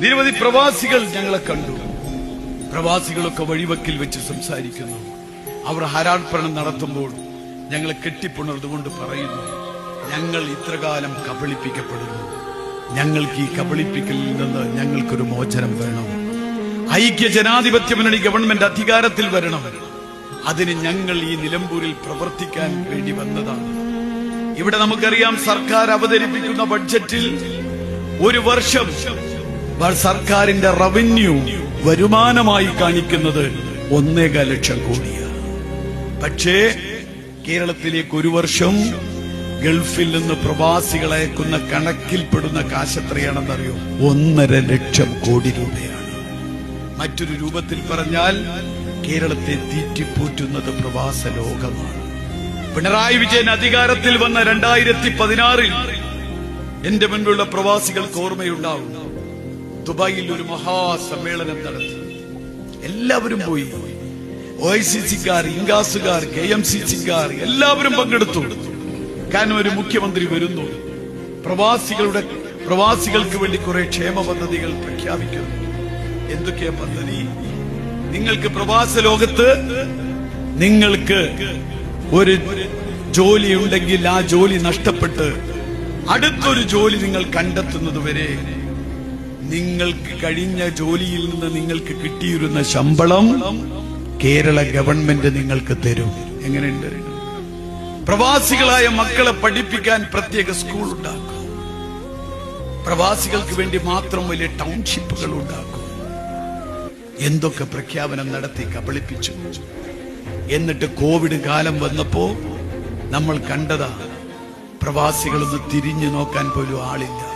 നിരവധി പ്രവാസികൾ ഞങ്ങളെ കണ്ടു. പ്രവാസികളൊക്കെ വഴിവക്കിൽ വെച്ച് സംസാരിക്കുന്നു. അവർ ഹരാർപ്പണം നടത്തുമ്പോൾ ഞങ്ങളെ കെട്ടിപ്പുണർന്നുകൊണ്ട് പറയുന്നു ഞങ്ങൾ ഇത്രകാലം കബളിപ്പിക്കപ്പെടുന്നു. ഞങ്ങൾക്ക് ഈ കബളിപ്പിക്കലിൽ നിന്ന് ഞങ്ങൾക്കൊരു മോചനം വേണം. ഐക്യ ജനാധിപത്യ മുന്നണി ഗവൺമെന്റ് അധികാരത്തിൽ വരണം. അതിന് ഞങ്ങൾ ഈ നിലമ്പൂരിൽ പ്രവർത്തിക്കാൻ വേണ്ടി വന്നതാണ്. ഇവിടെ നമുക്കറിയാം സർക്കാർ അവതരിപ്പിക്കുന്ന ബഡ്ജറ്റിൽ ഒരു വർഷം സർക്കാരിന്റെ റവന്യൂ വരുമാനമായി കാണിക്കുന്നത് ഒന്നേകാൽ ലക്ഷം കോടിയാണ് പക്ഷേ കേരളത്തിലേക്ക് ഒരു വർഷം ഗൾഫിൽ നിന്ന് പ്രവാസികൾ അയക്കുന്ന കണക്കിൽപ്പെടുന്ന കാശ് എത്രയാണെന്നറിയോ ഒന്നര ലക്ഷം കോടി രൂപയാണ്. മറ്റൊരു രൂപത്തിൽ പറഞ്ഞാൽ കേരളത്തെ തീറ്റിപ്പോറ്റുന്നത് പ്രവാസ ലോകമാണ്. പിണറായി വിജയൻ അധികാരത്തിൽ വന്ന രണ്ടായിരത്തി പതിനാറിൽ എന്റെ മുൻപിലുള്ള പ്രവാസികൾക്ക് ഓർമ്മയുണ്ടാവും. ദുബായിൽ ഒരു മഹാസമ്മേളനം നടത്തി. എല്ലാവരും പോയി. ഒ ഐ സി സിക്കാർ ഇംഗാസുകാർ കെ എം സി സിക്കാർ എല്ലാവരും പങ്കെടുത്തു. കാരണം ഒരു മുഖ്യമന്ത്രി വരുന്നു. പ്രവാസികളുടെ പ്രവാസികൾക്ക് വേണ്ടി കുറെ ക്ഷേമ പദ്ധതികൾ പ്രഖ്യാപിക്കുന്നു. എന്തൊക്കെയാ പദ്ധതി? നിങ്ങൾക്ക് പ്രവാസ ലോകത്ത് നിങ്ങൾക്ക് ഒരു ജോലി ഉണ്ടെങ്കിൽ ആ ജോലി നഷ്ടപ്പെട്ട് അടുത്തൊരു ജോലി നിങ്ങൾ കണ്ടെത്തുന്നത് വരെ നിങ്ങൾക്ക് കഴിഞ്ഞ ജോലിയിൽ നിന്ന് നിങ്ങൾക്ക് കിട്ടിയിരുന്ന ശമ്പളം കേരള ഗവൺമെന്റ് നിങ്ങൾക്ക് തരും. എങ്ങനെയുണ്ട്? പ്രവാസികളായ മക്കളെ പഠിപ്പിക്കാൻ പ്രത്യേക സ്കൂൾ ഉണ്ടാക്കും. പ്രവാസികൾക്ക് വേണ്ടി മാത്രം വലിയ ടൗൺഷിപ്പുകൾ ഉണ്ടാക്കും. എന്തൊക്കെ പ്രഖ്യാപനം നടത്തി കബളിപ്പിച്ചു. എന്നിട്ട് കോവിഡ് കാലം വന്നപ്പോ നമ്മൾ കണ്ടതാ പ്രവാസികളൊന്ന് തിരിഞ്ഞു നോക്കാൻ പോലും ആളില്ല.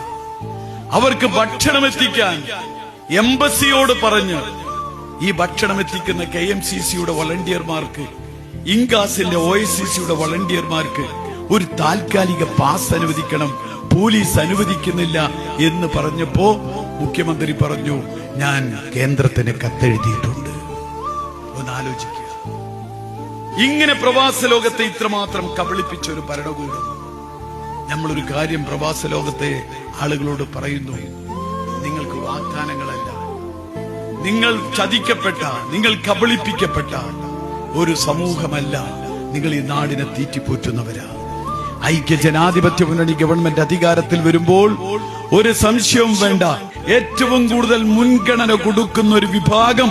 അവർക്ക് ഭക്ഷണം എത്തിക്കാൻ എംബസിയോട് പറഞ്ഞ് ഈ ഭക്ഷണം എത്തിക്കുന്ന കെ എം സി സിയുടെ വളണ്ടിയർമാർക്ക് ഇൻകാസിന്റെ ഒ എസ് സി സിയുടെ വളണ്ടിയർമാർക്ക് ഒരു താൽക്കാലിക പാസ് അനുവദിക്കണം പോലീസ് അനുവദിക്കുന്നില്ല എന്ന് പറഞ്ഞപ്പോ മുഖ്യമന്ത്രി പറഞ്ഞു ഞാൻ കേന്ദ്രത്തിന് കത്തെഴുതിയിട്ടുണ്ട്. ഒന്ന് ആലോചിക്കുക. ഇങ്ങനെ പ്രവാസ ലോകത്തെ ഇത്രമാത്രം കബളിപ്പിച്ച ഒരു ഭരണകൂടം. നമ്മളൊരു കാര്യം പ്രവാസ ലോകത്തെ ആളുകളോട് പറയുന്നു നിങ്ങൾക്ക് വാഗ്ദാനങ്ങളല്ല. നിങ്ങൾ ചതിക്കപ്പെട്ട നിങ്ങൾ കബളിപ്പിക്കപ്പെട്ട ഒരു സമൂഹമല്ല. നിങ്ങൾ ഈ നാടിനെ തീറ്റിപ്പോറ്റുന്നവരാ. ഐക്യ ജനാധിപത്യ മുന്നണി ഗവൺമെന്റ് അധികാരത്തിൽ വരുമ്പോൾ ഒരു സംശയവും വേണ്ട. ഏറ്റവും കൂടുതൽ മുൻഗണന കൊടുക്കുന്ന ഒരു വിഭാഗം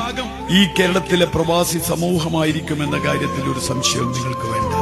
ഈ കേരളത്തിലെ പ്രവാസി സമൂഹമായിരിക്കും എന്ന കാര്യത്തിൽ ഒരു സംശയവും നിങ്ങൾക്ക് വേണ്ട.